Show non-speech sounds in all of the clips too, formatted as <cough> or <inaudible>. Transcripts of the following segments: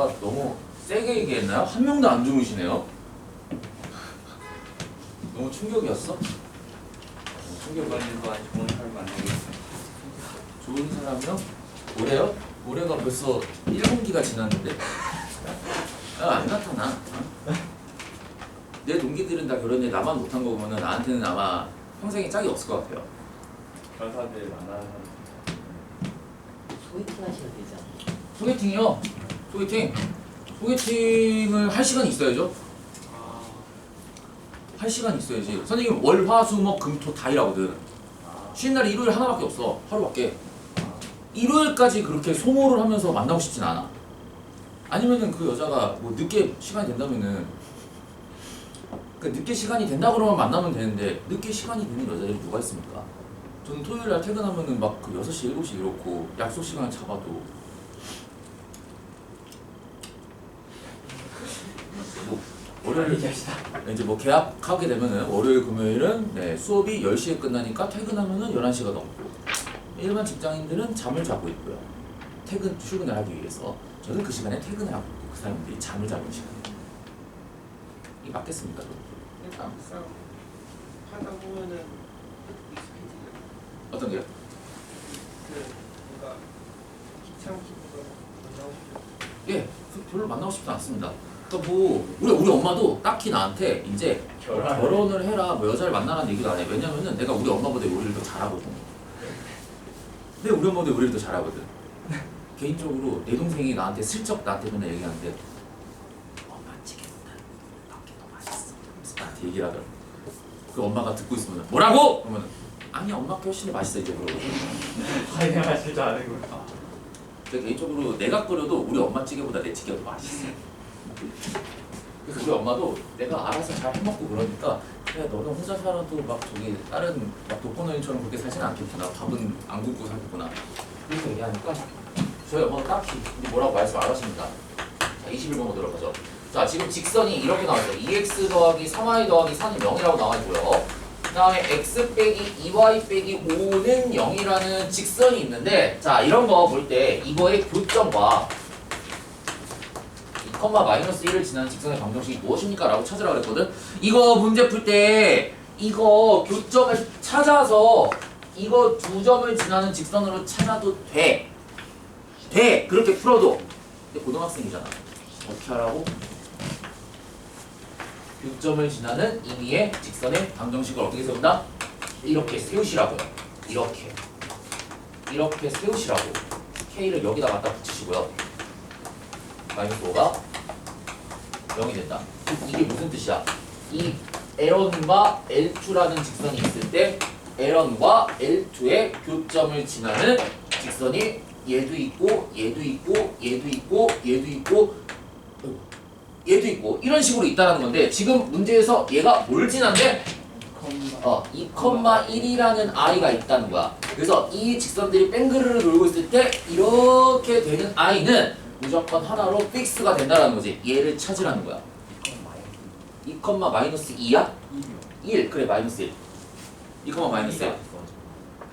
내가 너무 세게 얘기했나요? 한 명도 안 주무시네요. 너무 충격이었어? 충격이 이번에도 아주 좋은 사람 만나겠습니다. 좋은 사람이요? 올해요? 올해가 벌써 1분기가 지났는데 아, 안 나타나 어? 내 동기들은 다 결혼해 나만 못한 거 보면 나한테는 아마 평생에 짝이 없을 것 같아요 변사들 만나는 소개팅 하셔야 되지 않나요? 소개팅이요? 소개팅? 소개팅을 할 시간이 있어야죠. 아, 할 시간이 있어야지. 선생님 월, 화, 수, 목, 금, 토 다 일하거든. 아, 쉬는 날이 일요일 하나밖에 없어. 하루밖에. 일요일까지 그렇게 소모를 하면서 만나고 싶진 않아. 아니면은 그 여자가 뭐 늦게 시간이 된다면은 그 늦게 시간이 된다 그러면 만나면 되는데 늦게 시간이 되는 여자들이 누가 있습니까? 저는 토요일 날 퇴근하면은 막 그 6시, 7시 이렇고 약속 시간을 잡아도 월요일 얘기합시다. 이제 뭐 계약하게 되면은 월요일 금요일은 네, 수업이 10시에 끝나니까 퇴근하면은 11시가 넘고 일반 직장인들은 잠을 자고 있고요. 퇴근 출근을 하기 위해서 저는 그 시간에 퇴근을 하고 있고 그 사람들이 잠을 자고 있는 시간이에요. 이게 맞겠습니까? 그러니까 막상 하다 보면은 익숙해지죠. 어떤 게요? 그 뭔가 귀찮기보다 만나고 싶죠. 예, 그 별로 만나고 싶지 않습니다. 그러니까 뭐 우리 우리 엄마도 딱히 나한테 이제 결혼. 결혼을 해라 뭐 여자를 만나라는 얘기도 안 해. 왜냐면은 내가 우리 엄마보다 요리를 더 잘하거든. 내가 우리 엄마보다 요리를 더 잘하거든. 개인적으로 내 동생이 나한테 슬쩍 나한테 맨날 얘기하는데 엄마 찌개보다 밖에 더 맛있어. 그래서 나한테 얘기를 하더라고. 그 엄마가 듣고 있으면 뭐라고? 그러면 아니 엄마께 훨씬 더 맛있어 이제 그러고. 화해하실 줄 아는구나. 근데 개인적으로 내가 끓여도 우리 엄마 찌개보다 내 찌개가 더 맛있어. 우리 엄마도 내가 알아서 잘 해먹고 그러니까 그래 너는 혼자 살아도 막 저기 다른 막 독거노인처럼 그렇게 살지는 않겠구나. 밥은 안 굶고 살겠구나. 그렇게 얘기하니까 저희 엄마가 딱히 뭐라고 말씀 안 하십니다. 자 21번 보도록 하죠. 자 지금 직선이 이렇게 나왔어요. 2x 더하기 3y 더하기 4는 0이라고 나와 있고요. 그 다음에 x 빼기 2y 빼기 5는 0이라는 직선이 있는데 자 이런 거 볼 때 이거의 교점과 2, 마이너스 1을 지나는 직선의 방정식이 무엇입니까? 라고 찾으라 그랬거든 이거 문제 풀 때 이거 교점을 찾아서 이거 두 점을 지나는 직선으로 찾아도 돼. 돼. 그렇게 풀어도. 근데 고등학생이잖아. 어떻게 하라고? 교점을 지나는 임의의 직선의 방정식을 어떻게 세운다? 이렇게 세우시라고요. 이렇게. 이렇게 세우시라고. K를 여기다 갖다 붙이시고요. 마이너스 5가 0이 된다. 이게 무슨 뜻이야? 이 L1과 L2라는 직선이 있을 때 L1과 L2의 교점을 지나는 직선이 얘도 있고 얘도 있고 얘도 있고 얘도 있고 얘도 있고 이런 식으로 있다는 건데 지금 문제에서 얘가 뭘 지난데 어, 2,1이라는 i가 있다는 거야. 그래서 이 직선들이 뺑그르르 돌고 있을 때 이렇게 되는 i는 무조건 하나로 픽스가 된다는 거지. 얘를 찾으라는 거야. 2, 마이너스 2야? 1. 그래, 마이너스 1. 2, 마이너스 1.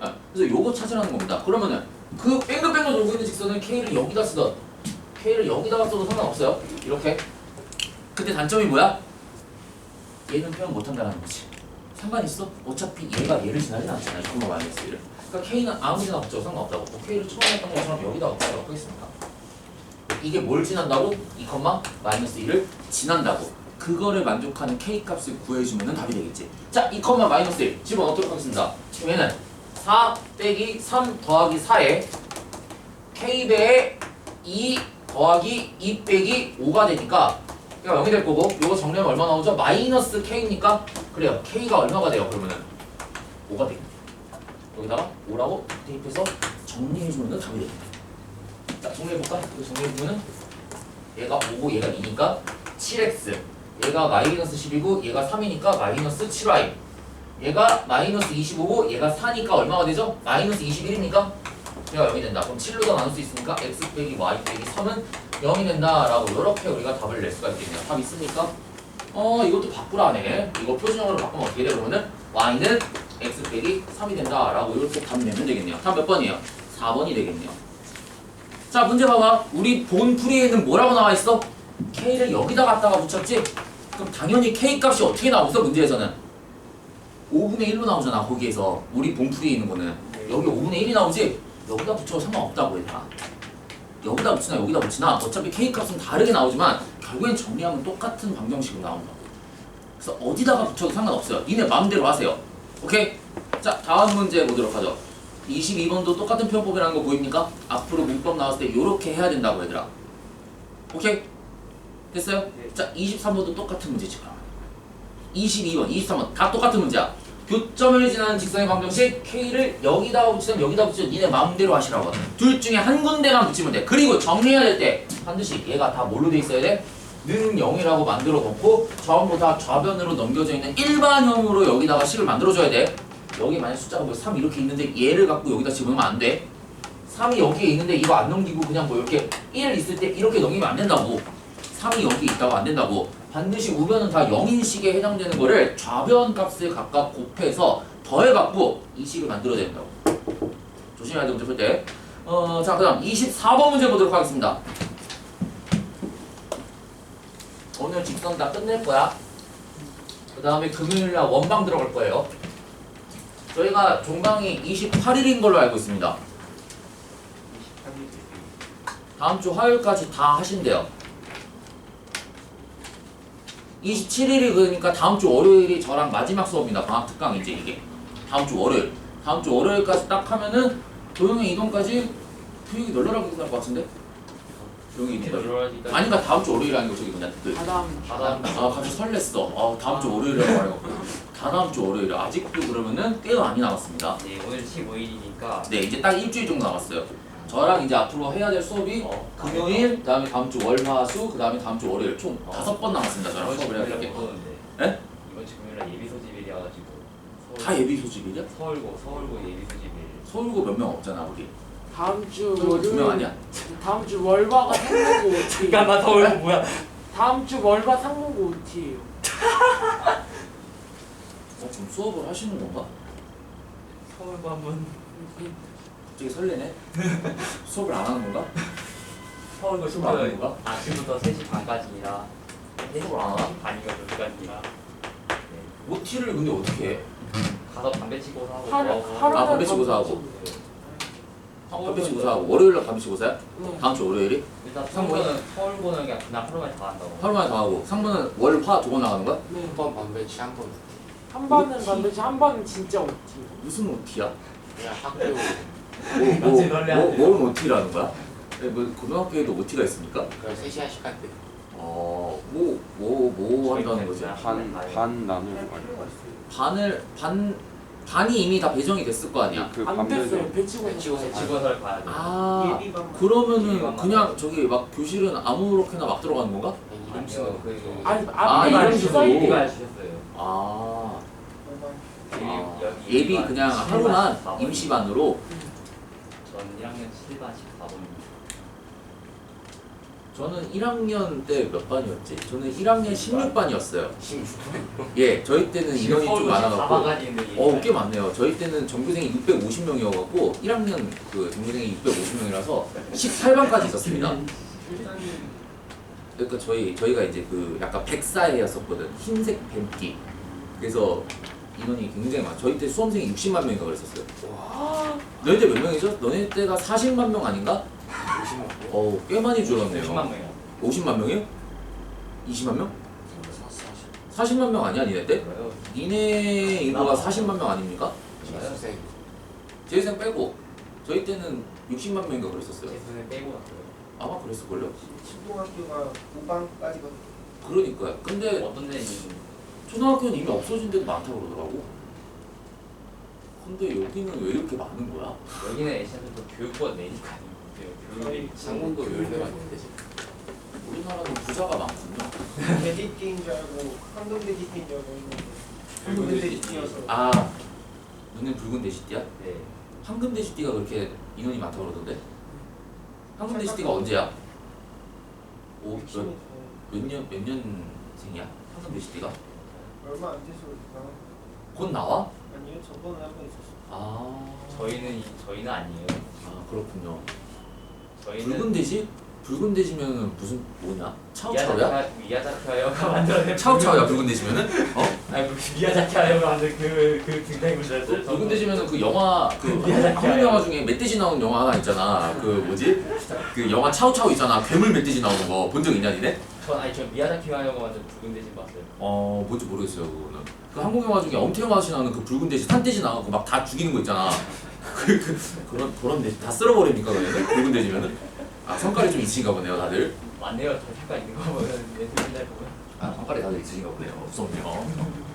아, 그래서 요거 찾으라는 겁니다. 그러면은 그 뺑글뺑글 돌고 있는 직선을 K를 여기다 쓰던 K를 여기다가 써도 상관없어요. 이렇게. 근데 단점이 뭐야? 얘는 표현 못한다는 거지. 상관 있어? 어차피 얘가 얘를 지나진 않잖아요. 2, 마이너스 1을. 그러니까 K는 아무 데나 붙여도 상관없다고. 뭐 K를 처음에 했던 것처럼 여기다가 붙이도록 하겠습니다. 이게 뭘 지난다고? 2, 마이너스 1을 지난다고. 그거를 만족하는 K 값을 구해주면 답이 되겠지. 자, 2, 마이너스 1 집어넣도록 하겠습니다. 그럼 얘는 4 빼기 3 더하기 4에 K배에 2 더하기 2 빼기 5가 되니까 얘가 0이 될 거고 이거 정리하면 얼마 나오죠? 마이너스 K니까 그래요. K가 얼마가 돼요? 그러면은 5가 되겠네. 여기다가 5라고 대입해서 정리해주면 답이 되겠네. 자, 정리해볼까? 이거 정리해보면은 얘가 5고 얘가 2니까 7x 얘가 마이너스 10이고 얘가 3이니까 마이너스 7y 얘가 마이너스 25고 얘가 4니까 얼마가 되죠? 마이너스 21이니까 얘가 0이 된다. 그럼 7로다 나눌 수 있으니까 x 빼기 y 빼기 3은 0이 된다라고 이렇게 우리가 답을 낼 수가 있겠네요. 답 있습니까? 어 이것도 바꾸라네. 이거 표준형으로 바꾸면 어떻게 돼? 그러면은 y는 x 빼기 3이 된다라고 이렇게 답 내면 되겠네요. 답 몇 번이에요? 4번이 되겠네요. 자 문제 봐봐. 우리 본 풀이에는 뭐라고 나와 있어? K를 여기다 갖다가 붙였지? 그럼 당연히 K 값이 어떻게 나오겠어 문제에서는? 5분의 1로 나오잖아 거기에서. 우리 본 풀이에 있는 거는. 여기 5분의 1이 나오지? 여기다 붙여도 상관없다고 얘들아 여기다 붙이나 여기다 붙이나. 어차피 K 값은 다르게 나오지만 결국엔 정리하면 똑같은 방정식으로 나온다고 그래서 어디다가 붙여도 상관없어요. 니네 마음대로 하세요. 오케이? 자 다음 문제 보도록 하죠 22번도 똑같은 표현법이라는 거 보입니까? 앞으로 문법 나왔을 때 이렇게 해야 된다고 얘들아 오케이? 됐어요? 네. 자 23번도 똑같은 문제 지금 22번, 23번 다 똑같은 문제야 교점을 지나는 직선의 방정식 K를 여기다 붙이든 여기다 붙이든 니네 마음대로 하시라고 둘 중에 한 군데만 붙이면 돼 그리고 정리해야 될 때 반드시 얘가 다 뭘로 돼 있어야 돼? 는 0이라고 만들어 놓고 전부 다 좌변으로 넘겨져 있는 일반형으로 여기다가 식을 만들어 줘야 돼 여기 만약 숫자가 뭐3 이렇게 있는데 얘를 갖고 여기다 집어넣으면 안 돼. 3이 여기에 있는데 이거 안 넘기고 그냥 뭐 이렇게 1 있을 때 이렇게 넘기면 안 된다고. 3이 여기 있다고 안 된다고. 반드시 우변은 다 0인식에 해당되는 거를 좌변 값을 각각 곱해서 더해갖고 이 식을 만들어야 된다고. 조심해야 돼 문제 풀 때. 어, 자 그 다음 24번 문제 보도록 하겠습니다. 오늘 직선 다 끝낼 거야. 그 다음에 금요일날 원방 들어갈 거예요. 저희가 종강이 28일인 걸로 알고 있습니다. 23일 다음 주 화요일까지 다 하신대요. 27일이 그러니까 다음 주 월요일이 저랑 마지막 수업입니다. 방학 특강 이제 이게 다음 주 월요일. 다음 주 월요일까지 딱 하면은 도영의 이동까지 교육이 널널하게 끝날 것 같은데? 이렇게 이동까지. 놀아지니까 아니까 다음 주 월요일 아니고 저기 뭐냐 그 바람 바다 아 갑자기 설렜어. 아 다음 주 월요일이라고 말해갖고 다 다음 주 월요일 아직도 그러면은 꽤 많이 남았습니다. 네 오늘 15일이니까 네 이제 딱 일주일 정도 남았어요. 저랑 이제 앞으로 해야 될 수업이 어, 금요일, 그다음에 다음 주 월화수, 그다음에 다음 주 월요일 총 어. 다섯 번 남았습니다. 저랑 이번 주 수업을 해야 금요일에 될게. 못 오는데 에? 이번 주 금요일에 예비 소집일이어가지고 서울- 다 예비 소집이냐? 서울고 서울고 예비 소집일 서울고 몇 명 없잖아 우리. 다음 주두명 월요일 아니야? 다음 주 월화가 상무고 OT 서울고 뭐야 다음 주 월화 상무고 OT예요 <laughs> 어 지금 수업을 하시는 건가? 서울고 한번 갑자기 설레네. <laughs> 수업을 안 하는 건가? 서울고 수업 안 하는 건가? 아침부터 3시 반까지라 수업을 안 하나? 반이가 2시간이라 네. OT를 근데 어떻게 해? 가서 담배 치고 사고 하루 뭐하고 하루 아, 담배 치고 사고. 담배 치고 사고 월요일날 담배 치고 사요? 네. 다음 주 월요일이? 일단 상무는? 서울고는 서울고는 그냥 그날 하루만에 다 한다고 하루 만에 다 하고 상무는 월화 두번 나가는 거야? 네. 한번 반배치 한번 한 번은 반드시 한 번은 진짜 OT 무슨 OT야? 그냥 학교 뭐, <laughs> 뭐, 뭐. 뭘 OT라는 거야? 네, 뭐 고등학교에도 OT가 있습니까? 그 3시간씩 할 때. 어, 뭐, 뭐, 뭐 한다는 거지? 반, 반 나눌 거 아니야? 반을, 반, 반이 이미 다 배정이 됐을 거 아니야? 그안 반배정 됐어요 배치고 배치고. 직원설 봐야 돼 아, 그러면은 그냥 저기 막 교실은 아무렇게나 막 들어가는 건가? 이름 아니요 쓰는 그 아니 아, 앞에 이런 말이 식으로. 써있 예비가 주셨어요 아, 아 예비 그냥 7반, 하루만 14번. 임시반으로 전 1학년 7반 14번입니다 저는 1학년 때 몇 반이었지? 저는 1학년 16반이었어요. 16분. 예, 저희 때는 인원이 좀 많아갖고 어, 꽤 많네요. 저희 때는 전교생이 650명이어갖고 1학년 그 전교생이 650명이라서 18반까지 있었습니다. 일단은 그러니까 저희 저희가 이제 그 약간 백사회였었거든. 흰색 뱀띠. 그래서 인원이 굉장히 많아. 저희 때 수험생이 60만 명인가 그랬었어요. 아, 너희 때 몇 명이죠? 너네 때가 40만 명 아닌가? 50만. 어우, 꽤 많이 줄었네요. 10만 명이요 50만 명이요? 20만 명? 40. 40만 명 아니야, 니네 때? 그래요 니네 인구가 40만 명 아닙니까? 재수생. 재생 빼고 저희 때는 60만 명인가 그랬었어요. 재수는 빼고 갔어요 아마 그랬을걸요? 신동학교가 5반까지거든요. 그러니까요. 근데 어떤 데는 초등학교는 이미 없어진 데도 많다고 그러더라고. 근데 여기는 왜 이렇게 많은 거야? 여기는 애시한테도 교육권 내니까 교육이 장문도 열대가 있는데 지금. 우리나라는 부자가 많군요. 데디팅인 줄 알고 황금 데디팅인 줄 알고 했는데. 데디팅이어서 아, 눈에 붉은 돼지띠야? 네 황금 돼지띠가 그렇게 인원이 많다고 그러던데? 황금 돼지띠가 언제야? 오, 몇, 몇 년, 몇 년생이야? 황금 돼지띠가? 얼마 안 돼서 그런가? 곧 나와? 아니요 저번에 한 번 있었어. 아, 저희는 이- 저희는 아니에요 아 그렇군요. 저희는 붉은 돼지? 붉은 돼지면은 무슨 뭐냐? 차오차오야? 미야자키 미야자키 하여가 만들어낸 차오차오야 붉은 돼지면은? 어? 아니 그 미야자키 하여가 만든 그그 등장인물이었어. 붉은 돼지면은 그 영화 그 한국 영화 중에 멧돼지 나오는 영화 하나 있잖아. 그 뭐지? 그 영화 차오차오 있잖아. 괴물 멧돼지 나오는 거 본 적 있냐 니네? 전 아니 저 미야자키 하여가 만든 붉은 돼지 봤어요. 어 뭔지 모르겠어요 그거는. 그 한국 영화 중에 엄태영 아저씨 나오는 그 붉은 돼지 산돼지 나가고 막 다 죽이는 거 있잖아. <laughs> 그, 그 그런 그런 돼지 다 쓸어버립니까 그러면? 붉은 돼지면은? 아 성깔이 좀 있으신가 보네요 다들. 맞네요. 저 색깔 있는 거 보면 맨날 보면. 아 성깔이 다들 있으신가 보네요. 무섭네요.